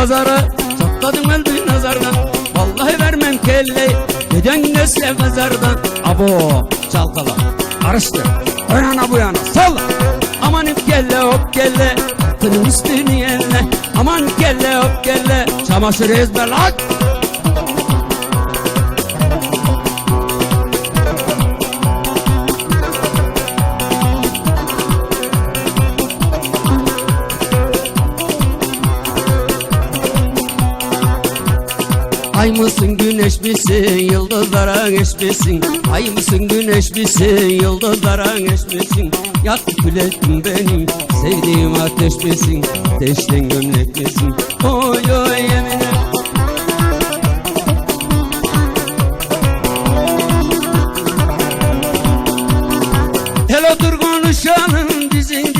pazara Çatladım elbi nazardan. Vallahi vermem kelleyi Giden nesle mezardan? Abo çalkala Karıştır. O yana bu yana salla. Aman ip kelle hop kelle Atının üstünü yelle. Aman kelle hop kelle Çamaşır ezber lan Ay mısın güneş misin? Yıldızlara eş misin Ay mısın güneş misin? Yıldızlara eş misin Yak gületim benim sevdiğim ateş misin? Ateşten gömlek misin? Oy oy yemine Hele otur konuşalım dizin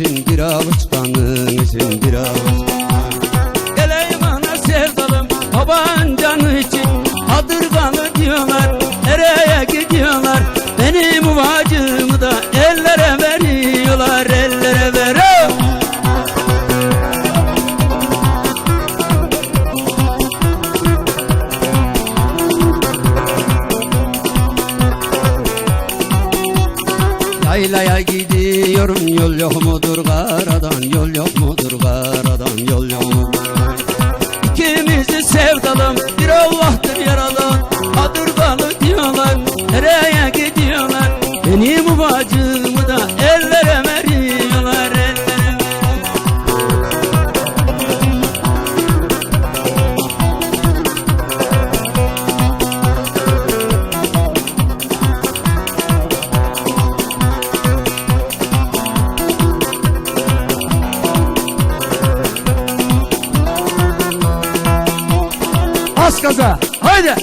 için Bir avuç kanın için bir avuç Geley bana sevdalım baban yol yok mudur karadan? Yol yok mudur Bas gaza haydi.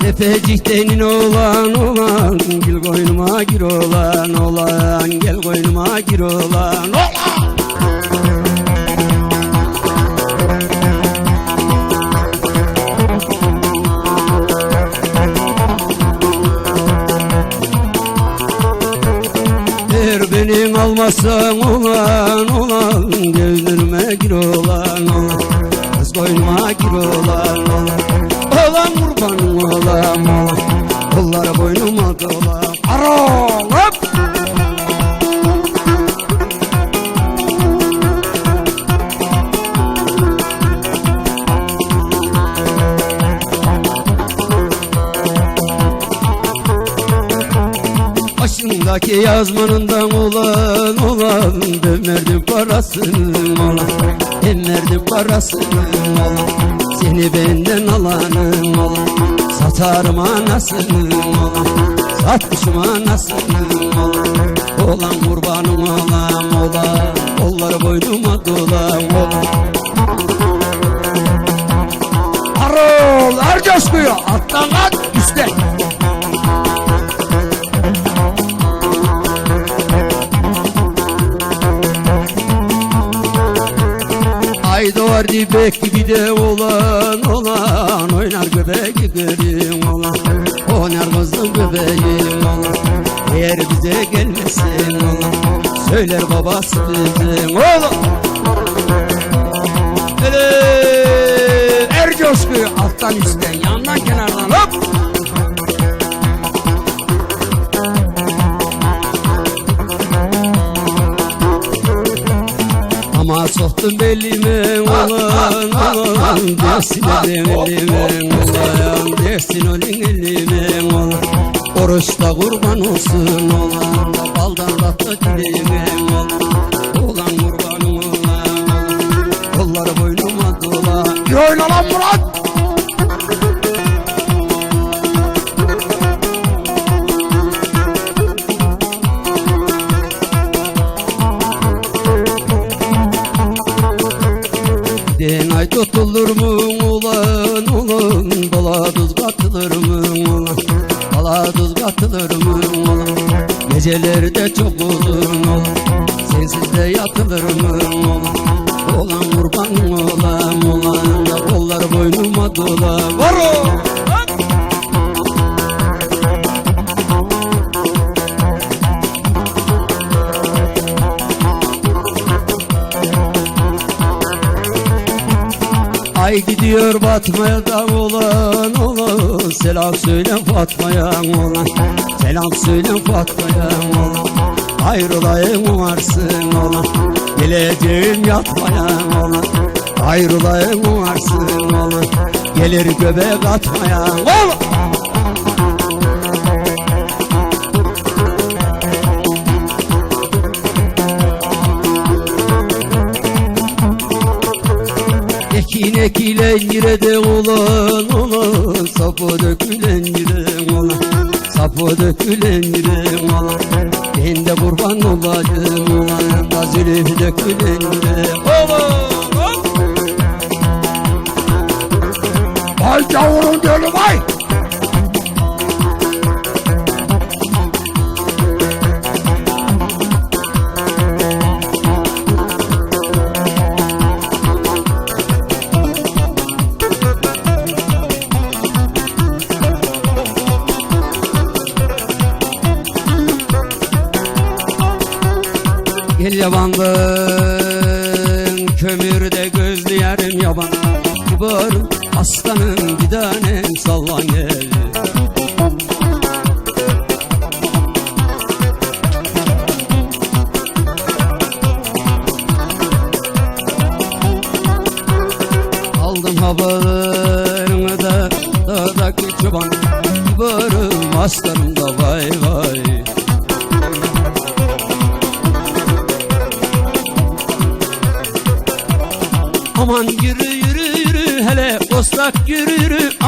Tepeciktenin olan olan Gel koynuma gir olan olan Gel koynuma gir olan olan benim almazsan Başındaki yazmanından olan olan Ben verdim parasını. Olan Ben verdim parasını. Olan Seni benden alanım olan Satarım anasını. Olan Satmışım anasını. Olan Olan kurbanım olan olan Kolları boynuma dolan olan Arol her coşkuyu alttan at üstten Ay doğar dibek gibi de olan olan. Oynar göbek görüm olan. Oynar kızım göbeğim olan. Eğer bize gelmesin olan. Söyler babası bizim. Oğlum. Hele er coşkuyu alttan üstten yandan kenardan hop Soktun belime olan olan. Dersin elime olan. Dersin olun elime olan. Oruçta kurban olsun olan. Baldan tatlı dilime olan tutulur mu ulan ulan? Bala tuz katılır mı ulan? Bala tuz katılır mı ulan? Geceleri çok uzun ulan Ay gidiyor batmaya da olan olan. Selam söyle Fatma'ya olan. Selam söyle Fatma'ya olan. Ayrılayım varsın olan. Geleceğim yatmaya olan. Ayrılayım varsın olan. Gelir göbek atmaya olan yere de olan olan Sapı dökülen yere olan Sapı dökülen yere olan Ben de kurban olayım olan Da zülüf dökülen yere olan Vay gavurun gölü vay. Gel yabandan kömürde gözlü yarim yaban Kibarım aslanım bir tanem sallan gel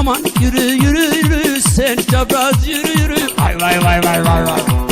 Aman yürü yürü yürü Sen çapraz yürü yürü. Vay vay vay vay vay vay